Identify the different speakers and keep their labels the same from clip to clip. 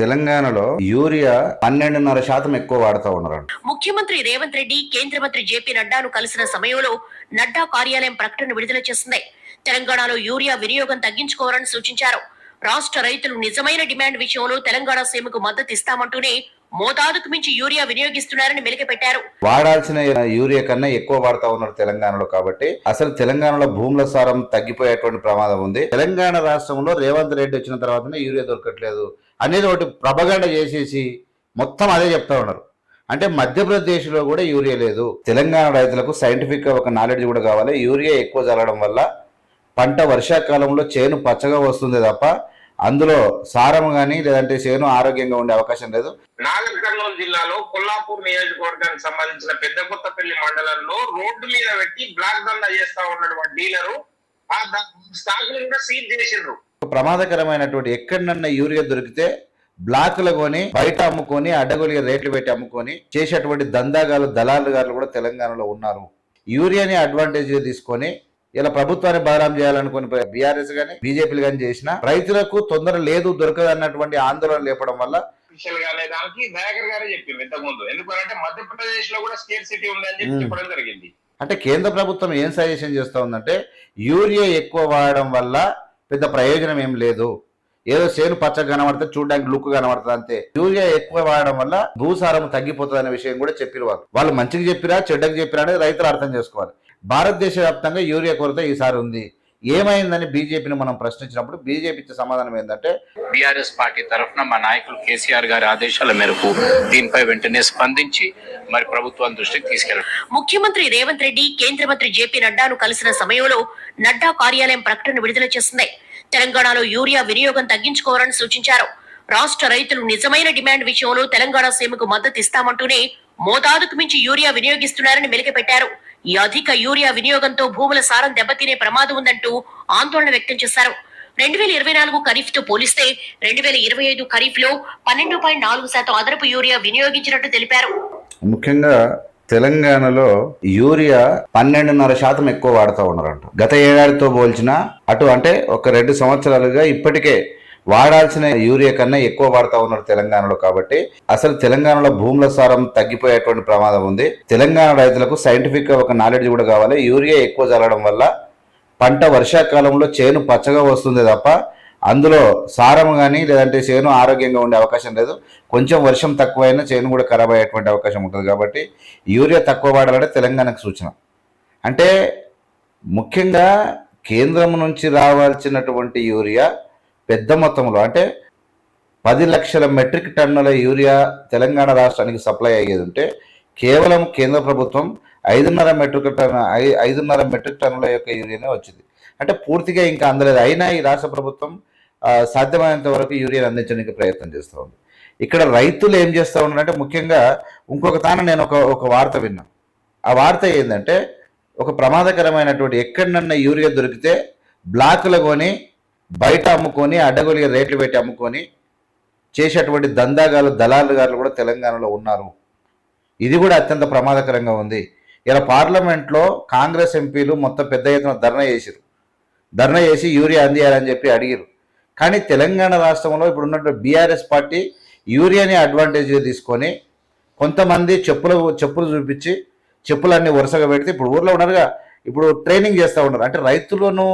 Speaker 1: తెలంగాణలో యూరియా పన్నెండున్నర శాతం ఎక్కువ వాడుతూ ఉన్నారు
Speaker 2: ముఖ్యమంత్రి రేవంత్ రెడ్డి కేంద్ర మంత్రి జేపీ నడ్డాను కలిసిన సమయంలో నడ్డా కార్యాలయం ప్రకటన విడుదల చేసింది. తెలంగాణలో యూరియా వినియోగం తగ్గించుకోవాలని సూచించారు. రాష్ట్ర రైతులు నిజమైన డిమాండ్ విషయంలో తెలంగాణ సీమకు మద్దతు ఇస్తామంటూనే మోతాదుకు మించి యూరియా వినియోగిస్తున్నారని మెలికపెట్టారు.
Speaker 1: వాడాల్సిన యూరియా కన్నా ఎక్కువ వాడుతా ఉన్నారు తెలంగాణలో కాబట్టి అసలు తెలంగాణలో భూముల సారం తగ్గిపోయేటువంటి ప్రమాదం ఉంది. తెలంగాణ రాష్ట్రంలో రేవంత్ రెడ్డి వచ్చిన తర్వాతనే యూరియా దొరకట్లేదు అనేది ఒకటి ప్రభగండ చేసేసి మొత్తం అదే చెప్తా ఉన్నారు. అంటే మధ్యప్రదేశ్లో కూడా యూరియా లేదు. తెలంగాణ రైతులకు సైంటిఫిక్గా ఒక నాలెడ్జ్ కూడా కావాలి. యూరియా ఎక్కువ చల్లడం వల్ల పంట వర్షాకాలంలో చేను పచ్చగా వస్తుంది తప్ప అందులో సారం కానీ లేదంటే చేను ఆరోగ్యంగా ఉండే అవకాశం లేదు.
Speaker 3: నాగర్ కర్నూలు జిల్లాలో కొల్లాపూర్ నియోజకవర్గానికి సంబంధించిన పెద్ద కొత్తపల్లి మండలంలో రోడ్డు మీద పెట్టి బ్లాక్ దందా చేస్తా ఉన్నటువంటి డీలరు ఆ స్టాక్ కూడా సీజ్ చేసిండ్రు.
Speaker 1: ప్రమాదకరమైనటువంటి ఎక్కడన్నా యూరియా దొరికితే బ్లాక్లు కొని బయట అమ్ముకొని అడ్డగోలుగా రేట్లు పెట్టి అమ్ముకొని చేసేటువంటి దందాగాలు దళాలు గారు కూడా తెలంగాణలో ఉన్నారు. యూరియాని అడ్వాంటేజ్ తీసుకొని ఇలా ప్రభుత్వాన్ని బదనాం చేయాలనుకుని బీఆర్ఎస్ గానీ బీజేపీలు కానీ చేసిన రైతులకు తొందర లేదు దొరకదు అన్నటువంటి ఆందోళన లేపడం వల్ల
Speaker 3: అఫీషియల్గా అనే దానికి దయాకర్ గారే చెప్పింది ఇంతకు ముందు ఎందుకంటే మధ్యప్రదేశ్లో కూడా స్టేట్ సిటీ ఉంది అని చెప్పి
Speaker 1: మ్మ్.
Speaker 3: చెప్పడం జరిగింది.
Speaker 1: అంటే కేంద్ర ప్రభుత్వం ఏం సజెషన్ చేస్తా ఉందంటే యూరియా ఎక్కువ వాడడం వల్ల పెద్ద ప్రయోజనం ఏం లేదు. ఏదో చేను పచ్చగా కనబడితే చూడడానికి లుక్ కనబడుతుంది అంతే. యూరియా ఎక్కువ వాడడం వల్ల భూసారం తగ్గిపోతుంది అనే విషయం కూడా చెప్పిరు వాళ్ళు. వాళ్ళు మంచిగా చెప్పిరా చెడ్డకి చెప్పిరా అనేది రైతులు అర్థం చేసుకోవాలి. భారతదేశ వ్యాప్తంగా యూరియా కొరత ఈసారి ఉంది. ఏమైందని బీజేపీని మనం ప్రశ్నించినప్పుడు బీజేపీ ఇచ్చే సమాధానం ఏంటంటే
Speaker 4: బీఆర్ఎస్ పార్టీ తరఫున మా నాయకులు కేసీఆర్ గారి ఆదేశాల మేరకు దీనిపై వెంటనే స్పందించి మరి ప్రభుత్వం దృష్టికి తీసుకెళ్ళడం
Speaker 2: ముఖ్యమంత్రి రేవంత్ రెడ్డి కేంద్ర మంత్రి జేపీ నడ్డాను కలిసిన సమయంలో నడ్డా కార్యాలయం ప్రకటన విడుదల చేసింది. తెలంగాణలో యూరియా వినియోగం తగ్గించుకోవాలని సూచించారు. రాష్ట్ర రైతులు నిజమైన డిమాండ్ విషయంలో తెలంగాణ సీమకు మద్దతు ఇస్తామంటూనే మోతాదుకు మించి యూరియా వినియోగిస్తున్నారని మెలికపెట్టారు ఈ అధిక యూరియా వినియోగంతో భూముల సారం దెబ్బతినే ప్రమాదం ఉందంటూ ఆందోళన వ్యక్తం చేశారు. రెండు వేల ఇరవై నాలుగు ఖరీఫ్తో పోలిస్తే రెండు వేల ఇరవై ఐదు ఖరీఫ్లో పన్నెండు పాయింట్ నాలుగు శాతం అదనపు యూరియా వినియోగించినట్టు తెలిపారు.
Speaker 1: ముఖ్యంగా తెలంగాణలో యూరియా పన్నెండున్నర శాతం ఎక్కువ వాడుతూ ఉన్నారంట. గత ఏడాదితో పోల్చిన అటు అంటే ఒక రెండు సంవత్సరాలుగా ఇప్పటికే వాడాల్సిన యూరియా కన్నా ఎక్కువ వాడుతూ ఉన్నారు తెలంగాణలో కాబట్టి అసలు తెలంగాణలో భూముల సారం తగ్గిపోయేటువంటి ప్రమాదం ఉంది. తెలంగాణ రైతులకు సైంటిఫిక్గా ఒక నాలెడ్జ్ కూడా కావాలి. యూరియా ఎక్కువ చల్లడం వల్ల పంట వర్షాకాలంలో చేను పచ్చగా వస్తుంది తప్ప అందులో సారం కానీ లేదంటే చేను ఆరోగ్యంగా ఉండే అవకాశం లేదు. కొంచెం వర్షం తక్కువైనా చేను కూడా ఖరాబ్ అయ్యేటువంటి అవకాశం ఉంటుంది కాబట్టి యూరియా తక్కువ వాడాలంటే తెలంగాణకు సూచన. అంటే ముఖ్యంగా కేంద్రం నుంచి రావాల్సినటువంటి యూరియా పెద్ద మొత్తంలో అంటే పది లక్షల మెట్రిక్ టన్నుల యూరియా తెలంగాణ రాష్ట్రానికి సప్లై అయ్యేది ఉంటే కేవలం కేంద్ర ప్రభుత్వం ఐదున్నర మెట్రిక్ టన్ ఐ- ఐదున్నర మెట్రిక్ టన్నుల యొక్క యూరియానే వచ్చింది. అంటే పూర్తిగా ఇంకా అందలేదు. అయినా ఈ రాష్ట్ర ప్రభుత్వం సాధ్యమైనంత వరకు యూరియాని అందించడానికి ప్రయత్నం చేస్తూ ఉంది. ఇక్కడ రైతులు ఏం చేస్తూ ఉన్నారంటే ముఖ్యంగా ఇంకొక తాన నేను ఒక ఒక వార్త విన్నా. ఆ వార్త ఏంటంటే ఒక ప్రమాదకరమైనటువంటి ఎక్కడనన్నా యూరియా దొరికితే బ్లాకులు కొని బయట అమ్ముకొని అడ్డగోలుగా రేట్లు పెట్టి అమ్ముకొని చేసేటువంటి దందాగాలు దళాలు గారు కూడా తెలంగాణలో ఉన్నారు. ఇది కూడా అత్యంత ప్రమాదకరంగా ఉంది. ఇలా పార్లమెంట్లో కాంగ్రెస్ ఎంపీలు మొత్తం పెద్ద ఎత్తున ధర్నా చేశారు ధర్నా చేసి యూరియా అందియాలని చెప్పి అడిగారు కానీ తెలంగాణ రాష్ట్రంలో ఇప్పుడు ఉన్నటువంటి బీఆర్ఎస్ పార్టీ యూరియాని అడ్వాంటేజ్గా తీసుకొని కొంతమంది చెప్పులు చెప్పులు చూపించి చెప్పులన్నీ వరుసగా పెడితే ఇప్పుడు ఊర్లో ఉన్నారుగా ఇప్పుడు ట్రైనింగ్ చేస్తూ ఉన్నారు. అంటే రైతులను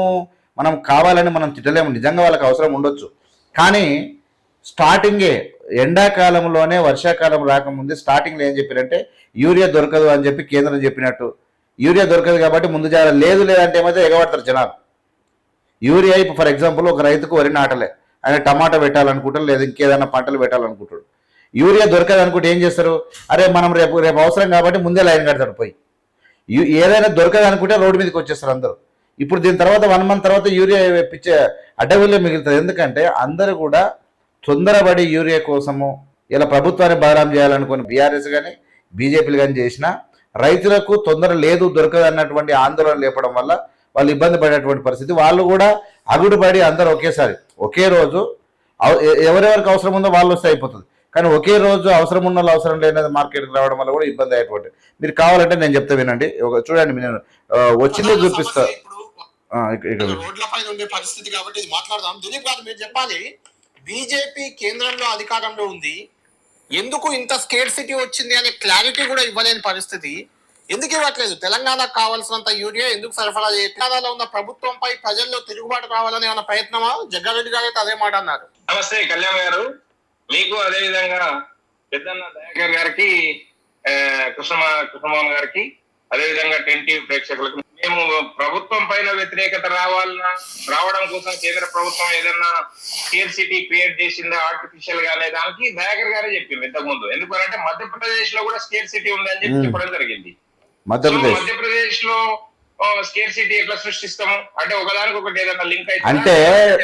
Speaker 1: మనం కావాలని మనం తిట్టలేము. నిజంగా వాళ్ళకి అవసరం ఉండొచ్చు. కానీ స్టార్టింగే ఎండాకాలంలోనే వర్షాకాలం రాకముందే స్టార్టింగ్లో ఏం చెప్పారంటే యూరియా దొరకదు అని చెప్పి కేంద్రం చెప్పినట్టు. యూరియా దొరకదు కాబట్టి ముందు జాగ్రత్త లేదు లేదంటే ఏమైతే ఎగబడతారు జనాలు. యూరియా ఇప్పుడు ఫర్ ఎగ్జాంపుల్ ఒక రైతుకు వరి నాటలే. ఆయన టమాటా పెట్టాలనుకుంటాడు లేదా ఇంకేదైనా పంటలు పెట్టాలనుకుంటాడు. యూరియా దొరకదు అనుకుంటే ఏం చేస్తారు? అరే మనం రేపు రేపు అవసరం కాబట్టి ముందే లైన్ కడతాడు పోయి. ఏదైనా దొరకదు అనుకుంటే రోడ్డు మీదకి వచ్చేస్తారు అందరూ. ఇప్పుడు దీని తర్వాత వన్ మంత్ తర్వాత యూరియా పిచ్చే అడ్డవిల్లే మిగులుతుంది. ఎందుకంటే అందరూ కూడా తొందరపడి యూరియా కోసము ఇలా ప్రభుత్వాన్ని బదనాం చేయాలనుకుని బీఆర్ఎస్ కానీ బీజేపీలు కానీ చేసిన రైతులకు తొందర లేదు దొరకదు అన్నటువంటి ఆందోళన లేపడం వల్ల వాళ్ళు ఇబ్బంది పడేటువంటి పరిస్థితి. వాళ్ళు కూడా అగుడుపడి అందరూ ఒకేసారి ఒకే రోజు ఎవరెవరికి అవసరం ఉందో వాళ్ళు వస్తే అయిపోతుంది. కానీ ఒకే రోజు అవసరం ఉన్న వాళ్ళు అవసరం లేనిది మార్కెట్కి రావడం వల్ల కూడా ఇబ్బంది అయ్యేటువంటి మీరు కావాలంటే నేను చెప్తా వినండి. ఒక చూడండి నేను వచ్చిందే
Speaker 5: ప్రధాన రోడ్ల పైన ఉండే పరిస్థితి కాబట్టి ఇది మాట్లాడదాం. దిలీప్ గారు మీరు చెప్పాలి బీజేపీ కేంద్రంలో అధికారంలో ఉంది. ఎందుకు ఇంత స్కేర్ సిటీ వచ్చింది అనే క్లారిటీ కూడా ఇవ్వలేని పరిస్థితి. ఎందుకు ఇవ్వట్లేదు? తెలంగాణకు కావాల్సినంత యూరియా ఎందుకు సరఫరా చేయట్లేదు తెలంగాణలో ఉన్న ప్రభుత్వంపై ప్రజల్లో తిరుగుబాటు రావాలని ఏమైనా ప్రయత్నమా? జగ్గారెడ్డి గారు అయితే అదే మాట అన్నారు.
Speaker 3: నమస్తే కళ్యాణ్ గారు. మీకు అదే విధంగా పెద్దన్న దయాకర్ గారికి కృష్ణ కృష్ణమోహన్ గారికి అదే విధంగా టెన్ టీవీ ప్రేక్షకులకు మేము ప్రభుత్వం పైన వ్యతిరేకత రావాలన్నా రావడం కోసం కేంద్ర ప్రభుత్వం ఏదన్నా స్కేర్ సిటీ క్రియేట్ చేసిందా ఆర్టిఫిషియల్గా అనే దానికి దయాకర్ గారే చెప్పింది ఇంతకు ముందు ఎందుకంటే మధ్యప్రదేశ్లో కూడా స్కేర్ సిటీ ఉందని చెప్పి
Speaker 1: మ్మ్.
Speaker 3: చెప్పడం జరిగింది.
Speaker 1: మధ్యప్రదేశ్.
Speaker 3: మధ్యప్రదేశ్లో ఎట్లా సృష్టిస్తాము? అంటే ఒకదానికి ఒకటి ఏదైనా లింక్ అయితే
Speaker 1: అంటే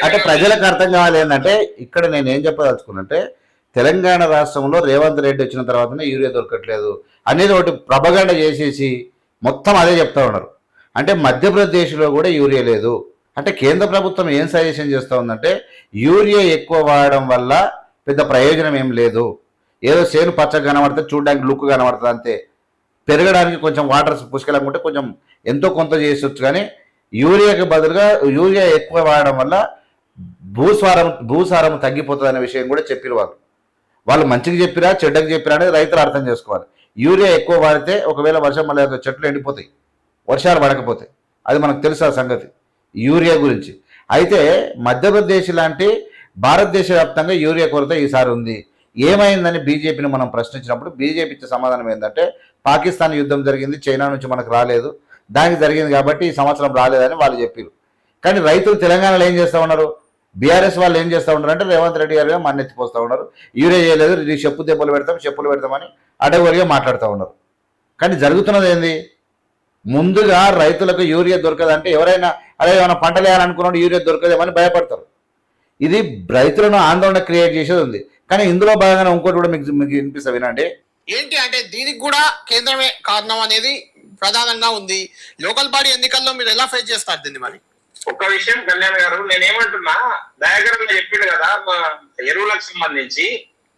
Speaker 1: అంటే ప్రజలకు అర్థం కావాలి ఏంటంటే ఇక్కడ నేను ఏం చెప్పదలుచుకున్నంటే తెలంగాణ రాష్ట్రంలో రేవంత్ రెడ్డి వచ్చిన తర్వాతనే యూరియా దొరకట్లేదు. అనేది ఒకటి ప్రభగండ చేసేసి మొత్తం అదే చెప్తా ఉన్నారు. అంటే మధ్యప్రదేశ్లో కూడా యూరియా లేదు. అంటే కేంద్ర ప్రభుత్వం ఏం సజెషన్ చేస్తూ ఉందంటే యూరియా ఎక్కువ వాడడం వల్ల పెద్ద ప్రయోజనం ఏం లేదు. ఏదో చేను పచ్చగా కనబడితే చూడడానికి లుక్ కనబడుతుంది అంతే. పెరగడానికి కొంచెం వాటర్ పుష్కలంగా ఉంటే కొంచెం ఎంతో కొంత చేసొచ్చు కానీ యూరియాకి బదులుగా యూరియా ఎక్కువ వాడడం వల్ల భూస్వారం భూసారం తగ్గిపోతుంది అనే విషయం కూడా చెప్పిన వాళ్ళు. వాళ్ళు మంచిగా చెప్పిరా చెడ్డకి చెప్పిరా అనేది రైతులు అర్థం చేసుకోవాలి. యూరియా ఎక్కువ వాడితే ఒకవేళ వర్షం మళ్ళీ చెట్లు ఎండిపోతాయి. వర్షాలు పడకపోతే. అది మనకు తెలుసు ఆ సంగతి. యూరియా గురించి. అయితే మధ్యప్రదేశ్ లాంటి భారతదేశ వ్యాప్తంగా యూరియా కొరత ఈసారి ఉంది. ఏమైందని బీజేపీని మనం ప్రశ్నించినప్పుడు బీజేపీ ఇచ్చే సమాధానం ఏంటంటే పాకిస్తాన్ యుద్ధం జరిగింది చైనా నుంచి మనకు రాలేదు. దానికి జరిగింది కాబట్టి ఈ సంవత్సరం రాలేదని వాళ్ళు చెప్పారు. కానీ రైతులు తెలంగాణలో ఏం చేస్తూ ఉన్నారు? బీఆర్ఎస్ వాళ్ళు ఏం చేస్తూ ఉన్నారు అంటే రేవంత్ రెడ్డి గారు మన్నెత్తిపోస్తూ ఉన్నారు. యూరియా చేయలేదు ఇది చెప్పు దెబ్బలు పెడతాం చెప్పులు పెడతామని అడగొరిగా మాట్లాడుతూ ఉన్నారు. కానీ జరుగుతున్నది ఏంది? ముందుగా రైతులకు యూరియా దొరకదంటే ఎవరైనా అదే ఏమైనా పంటలు వేయాలనుకున్నాడు యూరియా దొరకదేమని భయపడతారు. ఇది రైతులను ఆందోళన క్రియేట్ చేసేది ఉంది. కానీ ఇందులో భాగంగానే ఇంకోటి కూడా మీకు మీకు వినిపిస్తా వినండి.
Speaker 5: ఏంటి అంటే దీనికి కూడా కేంద్రమే కారణం అనేది ప్రధానంగా ఉంది. లోకల్ బాడీ ఎన్నికల్లో మీరు ఎలా ఫేస్ చేస్తారు దీన్ని మరి?
Speaker 3: ఒక్క విషయం కళ్యాణ్ గారు నేనేమంటున్నా దయాకర్ చెప్పిండు కదా మా ఎరువులకు సంబంధించి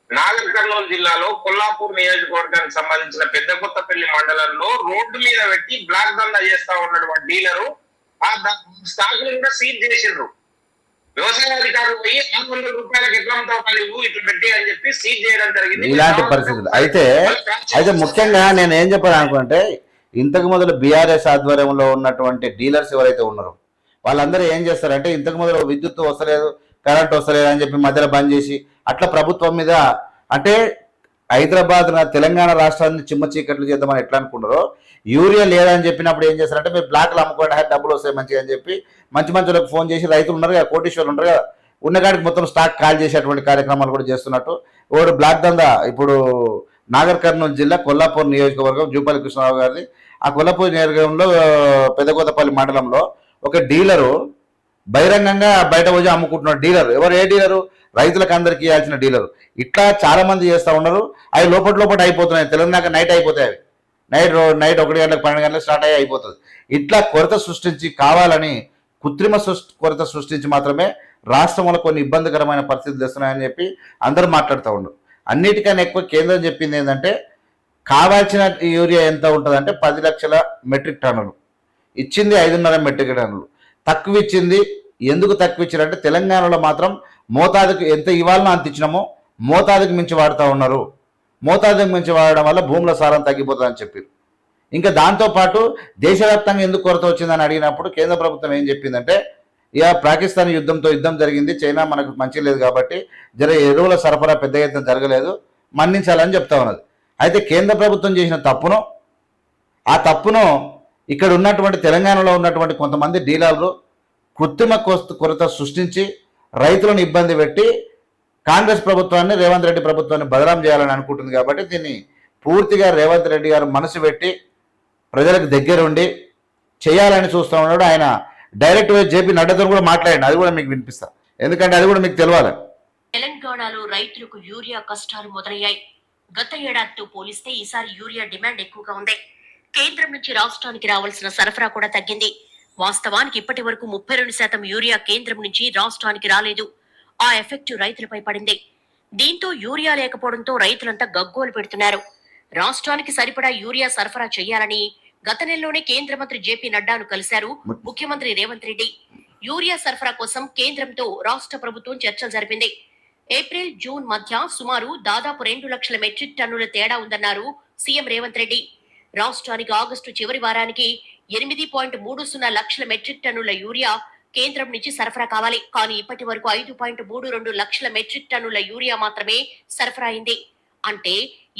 Speaker 3: నాగర్ కర్నూలు జిల్లాలో కొల్లాపూర్ నియోజకవర్గానికి సంబంధించిన పెద్ద మండలంలో రోడ్డు మీద పెట్టి బ్లాక్ దందా చేస్తా ఉన్నటువంటి డీలరు. ఆ స్టాక్ కూడా సీజ్ చేసిండ్రు. వ్యవసాయ అధికారులు పోయి ఆరు వందల రూపాయలకు ఎట్లా అమ్ముతావు నువ్వు ఇట్లా పెట్టి అని చెప్పి సీజ్ చేయడం జరిగింది.
Speaker 1: ఇలాంటి పరిస్థితులు. అయితే అయితే ముఖ్యంగా నేను ఏం చెప్పాను అనుకుంటే ఇంతకు మొదలు బీఆర్ఎస్ ఆధ్వర్యంలో ఉన్నటువంటి డీలర్స్ ఎవరైతే ఉన్నారో వాళ్ళందరూ ఏం చేస్తారంటే ఇంతకు మొదలు విద్యుత్ వస్తలేదు కరెంట్ వస్తలేదు అని చెప్పి మధ్యలో బంద్ చేసి అట్లా ప్రభుత్వం మీద అంటే హైదరాబాద్ నా తెలంగాణ రాష్ట్రాన్ని చిమ్మ చీకట్లు చేద్దామని ఎట్లా అనుకున్నారో యూరియా లేదని చెప్పినప్పుడు ఏం చేస్తారంటే మీరు బ్లాక్లు అమ్ముకోవడానికి డబ్బులు వస్తాయి మంచిగా అని చెప్పి మంచి మంచి ఫోన్ చేసి రైతులు ఉన్నారు కదా కోటీశ్వరులు ఉన్నారు కదా ఉన్నకాడికి మొత్తం స్టాక్ కాల్ చేసేటువంటి కార్యక్రమాలు కూడా చేస్తున్నట్టు. ఒకడు బ్లాక్ దందా ఇప్పుడు నాగర్ కర్నూలు జిల్లా కొల్లాపూర్ నియోజకవర్గం జూపల్లి కృష్ణరావు గారిది. ఆ కొల్లాపూర్ నియోజకవర్గంలో పెద్దగోదపల్లి మండలంలో ఒక డీలరు బహిరంగంగా బయట పోయి అమ్ముకుంటున్నాడు. డీలర్ ఎవరు? ఏ డీలరు? రైతులకు అందరికీ ఇవ్వాల్సిన డీలరు. ఇట్లా చాలామంది చేస్తూ ఉన్నారు. అవి లోపల లోపల అయిపోతున్నాయి. తెలంగాణ నైట్ అయిపోతాయి అవి. నైట్ నైట్ ఒకటి గంటలకు పన్నెండు గంటలకు స్టార్ట్ అయ్యి అయిపోతుంది. ఇట్లా కొరత సృష్టించి కావాలని కృత్రిమ సృష్టి కొరత సృష్టించి మాత్రమే రాష్ట్రంలో కొన్ని ఇబ్బందికరమైన పరిస్థితులు తెస్తున్నాయని చెప్పి అందరూ మాట్లాడుతూ ఉన్నారు అన్నిటికన్నా ఎక్కువ కేంద్రం చెప్పింది ఏంటంటే కావాల్సిన యూరియా ఎంత ఉంటుందంటే పది లక్షల మెట్రిక్ టన్నులు. ఇచ్చింది ఐదున్నర మెట్రిక్ టన్నులు. తక్కువ ఇచ్చింది ఎందుకు తక్కువ ఇచ్చారంటే తెలంగాణలో మాత్రం మోతాదుకు ఎంత ఇవ్వాలనో అంత ఇచ్చినామో మోతాదుకు మించి వాడుతూ ఉన్నారు. మోతాదుకు మించి వాడడం వల్ల భూముల సారం తగ్గిపోతుందని చెప్పారు. ఇంకా దాంతోపాటు దేశవ్యాప్తంగా ఎందుకు కొరత వచ్చిందని అడిగినప్పుడు కేంద్ర ప్రభుత్వం ఏం చెప్పిందంటే ఇక పాకిస్తాన్ యుద్ధంతో యుద్ధం జరిగింది చైనా మనకు మంచి లేదు కాబట్టి జర ఎరువుల సరఫరా పెద్ద ఎత్తున జరగలేదు మన్నించాలని చెప్తా ఉన్నది. అయితే కేంద్ర ప్రభుత్వం చేసిన తప్పును ఆ తప్పును ఇక్కడ ఉన్నటువంటి తెలంగాణలో ఉన్నటువంటి కొంతమంది డీలర్లు కృత్రిమ కొరత సృష్టించి రైతులను ఇబ్బంది పెట్టి కాంగ్రెస్ ప్రభుత్వాన్ని రేవంత్ రెడ్డి ప్రభుత్వాన్ని బదనాం చేయాలని అనుకుంటుంది కాబట్టి దీన్ని పూర్తిగా రేవంత్ రెడ్డి గారు మనసు పెట్టి ప్రజలకు దగ్గరుండి చేయాలని చూస్తూ ఉన్నాడు. ఆయన డైరెక్ట్ జేపీ నడ్డతో కూడా మాట్లాడండి. అది కూడా మీకు వినిపిస్తా. ఎందుకంటే అది కూడా మీకు తెలియాలి
Speaker 2: తెలంగాణలో రైతులకు యూరియా కష్టాలు మొదలయ్యాయి. గత ఏడాదితో పోలిస్తే ఈసారి యూరియా డిమాండ్ ఎక్కువగా ఉంది. కేంద్రం నుంచి రాష్ట్రానికి రావాల్సిన సరఫరా కూడా తగ్గింది. వాస్తవానికి ఇప్పటి వరకు ముప్పై రెండు శాతం యూరియా కేంద్రం నుంచి రాష్ట్రానికి రాలేదు. ఆ ఎఫెక్ట్ రైతులపై పడింది. దీంతో యూరియా లేకపోవడంతో రైతులంతా గగ్గోలు పెడుతున్నారు. రాష్ట్రానికి సరిపడా యూరియా సరఫరా చేయాలని గత నెలలోనే కేంద్ర మంత్రి జేపీ నడ్డాను కలిశారు ముఖ్యమంత్రి రేవంత్ రెడ్డి. యూరియా సరఫరా కోసం కేంద్రంతో రాష్ట్ర ప్రభుత్వం చర్చలు జరిపింది. ఏప్రిల్ జూన్ మధ్య సుమారు దాదాపు రెండు లక్షల మెట్రిక్ టన్నుల తేడా ఉందన్నారు సీఎం రేవంత్ రెడ్డి. రాష్ట్రానికి ఆగస్టు చివరి వారానికి ఎనిమిది పాయింట్ మూడు సున్నా లక్షల మెట్రిక్ టన్నుల యూరియా కేంద్రం నుంచి సరఫరా కావాలి. కానీ ఇప్పటి వరకు ఐదు పాయింట్ మూడు రెండు లక్షల మెట్రిక్ టన్నుల యూరియా మాత్రమే సరఫరా అయింది. అంటే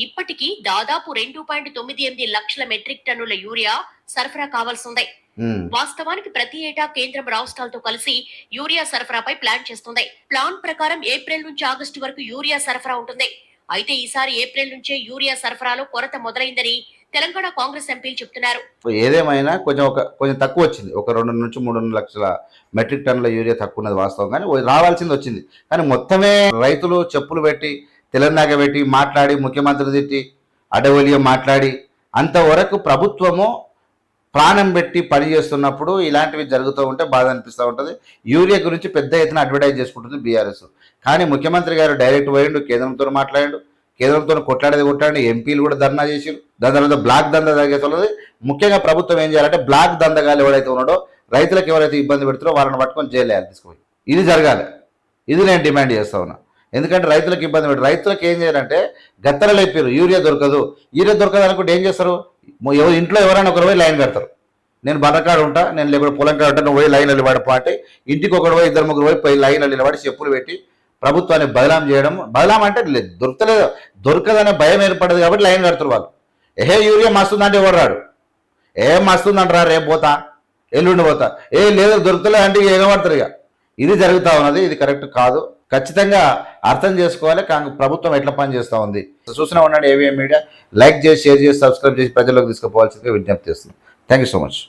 Speaker 2: ఇప్పటికీ దాదాపు రెండు పాయింట్ తొమ్మిది ఎనిమిది లక్షల మెట్రిక్ టన్నుల యూరియా సరఫరా కావాల్సి ఉంది. వాస్తవానికి ప్రతి ఏటా కేంద్రం రాష్ట్రాలతో కలిసి యూరియా సరఫరాపై ప్లాన్ చేస్తుంది. ప్లాన్ ప్రకారం ఏప్రిల్ నుంచి ఆగస్టు వరకు యూరియా సరఫరా ఉంటుంది. అయితే ఈసారి ఏప్రిల్ నుంచే యూరియా సరఫరాలో కొరత మొదలైందని తెలంగాణ కాంగ్రెస్ ఎంపీలు చెప్తున్నారు.
Speaker 1: ఏదేమైనా కొంచెం ఒక కొంచెం తక్కువ వచ్చింది. ఒక రెండు నుంచి మూడు లక్షల మెట్రిక్ టన్నుల యూరియా తక్కువ ఉన్నది వాస్తవం. కానీ రావాల్సింది వచ్చింది. కానీ మొత్తమే రైతులు చెప్పులు పెట్టి తెలంగాణ పెట్టి మాట్లాడి ముఖ్యమంత్రి తిట్టి అడవలియో మాట్లాడి అంతవరకు ప్రభుత్వము ప్రాణం పెట్టి పని చేస్తున్నప్పుడు ఇలాంటివి జరుగుతూ ఉంటే బాధ అనిపిస్తూ ఉంటుంది. యూరియా గురించి పెద్ద ఎత్తున అడ్వర్టైజ్ చేసుకుంటుంది బీఆర్ఎస్. కానీ ముఖ్యమంత్రి గారు డైరెక్ట్ పోయిండు కేంద్రంతో మాట్లాడాడు. కేంద్రంతో కొట్లాడేది కొట్లాడి ఎంపీలు కూడా ధర్నా చేసారు దాని తర్వాత బ్లాక్ దంద జరిగేస్తున్నది ముఖ్యంగా ప్రభుత్వం ఏం చేయాలంటే బ్లాక్ దందగాలు ఎవరైతే ఉన్నాడో రైతులకు ఎవరైతే ఇబ్బంది పెడుతారో వాళ్ళని పట్టుకొని జైలు వేయాలి తీసుకుపోయి. ఇది జరగాలి. ఇది నేను డిమాండ్ చేస్తా ఉన్నా. ఎందుకంటే రైతులకు ఇబ్బంది పెట్టి రైతులకు ఏం చేయాలంటే గత్తర లేపారు యూరియా దొరకదు. యూరియా దొరకదు అనుకుంటే ఏం చేస్తారు? ఎవరు ఇంట్లో ఎవరైనా ఒకరు పోయి లైన్ కడతారు. నేను బర్రకాడు ఉంటా నేను లేకపోతే పొలం కాడ ఉంటా నువ్వు పోయి లైన్ నిలబడి పాటి ఇంటికి ఒకడు పోయి ఇద్దరు ముగ్గురు పోయి లైన్ నిలబడి చెప్పులు పెట్టి ప్రభుత్వాన్ని బదలాం చేయడం బదలాం అంటే దొరకలేదు దొరకదనే భయం ఏర్పడదు కాబట్టి లైన్ కడుతున్నారు వాళ్ళు. ఏ యూరియా మస్తుందంటే ఎవరు రాడు? ఏం మస్తుందంటారా రేపు పోతా ఎల్లుండి పోతా. ఏ లేదు దొరుకుతలే అంటే ఎగబడతారు ఇక. ఇది జరుగుతూ ఉన్నది ఇది కరెక్ట్ కాదు. ఖచ్చితంగా అర్థం చేసుకోవాలి కానీ ప్రభుత్వం ఎట్లా పని చేస్తూ ఉంది. చూసిన ఉన్నాడు ఏవిఎం మీడియా. లైక్ చేసి షేర్ చేసి సబ్స్క్రైబ్ చేసి ప్రజల్లోకి తీసుకుపోవాల్సిందిగా విజ్ఞప్తి చేస్తుంది థ్యాంక్ యూ సో మచ్.